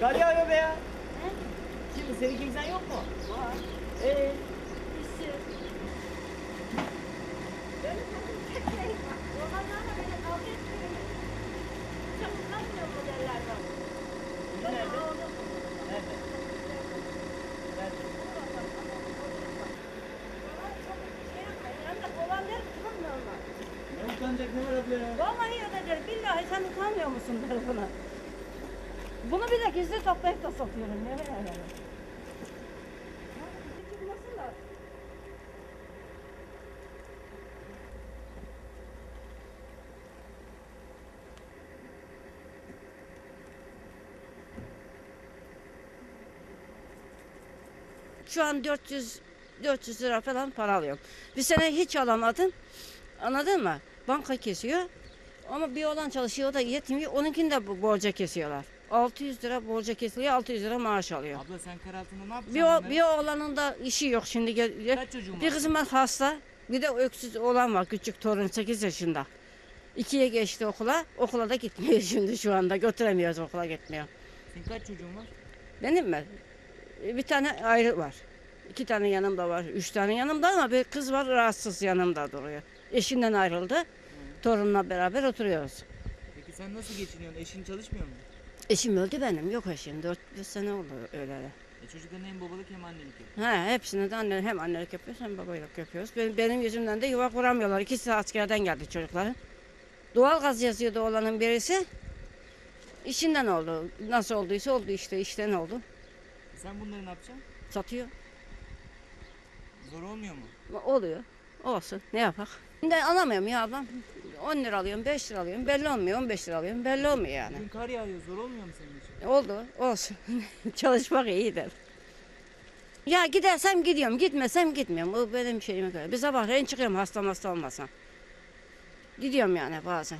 Kar yağıyor be ya. He? Şimdi senin kimsen yok mu? Var. Ee, Üstü. Benim takım tek şey var. Olanlarla beni kavga etmiyor. Çabuk kaçmıyor modeller var. nerede? Nerede? Nerede? Ne utanacak ne var abla ya? Vallahi der. Billahi sen utanmıyor musun der buna. Bunu bir de gizli toplayıp da satıyorum. Ne. Şu an 400 400 lira falan para alıyorum. Bir sene hiç alamadım. Anladın mı? Banka kesiyor. Ama bir olan çalışıyor o da yetmiyor. Onunkini de borca kesiyorlar. 600 lira borca kesiliyor, 600 lira maaş alıyor. Abla sen kar altında ne yapacaksın? Bir, o, bir oğlanın da işi yok şimdi. Kaç çocuğun var? bir kızım var hasta. Bir de öksüz olan var küçük torun 8 yaşında. İkiye geçti okula. Okula da gitmiyor şimdi şu anda. Götüremiyoruz okula gitmiyor. Senin kaç çocuğun var? Benim mi? E, Bir tane ayrı var. İki tane yanımda var. Üç tane yanımda ama bir kız var rahatsız yanımda duruyor. Eşinden ayrıldı. Torunla beraber oturuyoruz. Peki sen nasıl geçiniyorsun? Eşin çalışmıyor mu? Eşim öldü benim. Yok eşim. Dört beş sene oldu öyle. E çocukların hem babalık hem annelik yapıyor. He, hepsine de anne, hem annelik yapıyoruz hem babalık yapıyoruz. Benim, benim yüzümden de yuva kuramıyorlar. İkisi askerden geldi çocukların. Doğal gaz yazıyordu oğlanın birisi. İşinden oldu. Nasıl olduysa oldu işte. İşten oldu. E sen bunları ne yapacaksın? Satıyor. Zor olmuyor mu? Oluyor. Olsun. Ne yapak? Şimdi alamıyorum ya ablam. 10 lira alıyorum, 5 lira alıyorum. Belli olmuyor. 15 lira alıyorum. Belli olmuyor yani. Bugün kar yağıyor. Zor olmuyor mu senin için? Oldu. Olsun. Çalışmak iyidir. Ya gidersem gidiyorum. Gitmesem gitmiyorum. O benim şeyime göre. Bir sabahleyin çıkıyorum hasta hasta olmasam. Gidiyorum yani bazen.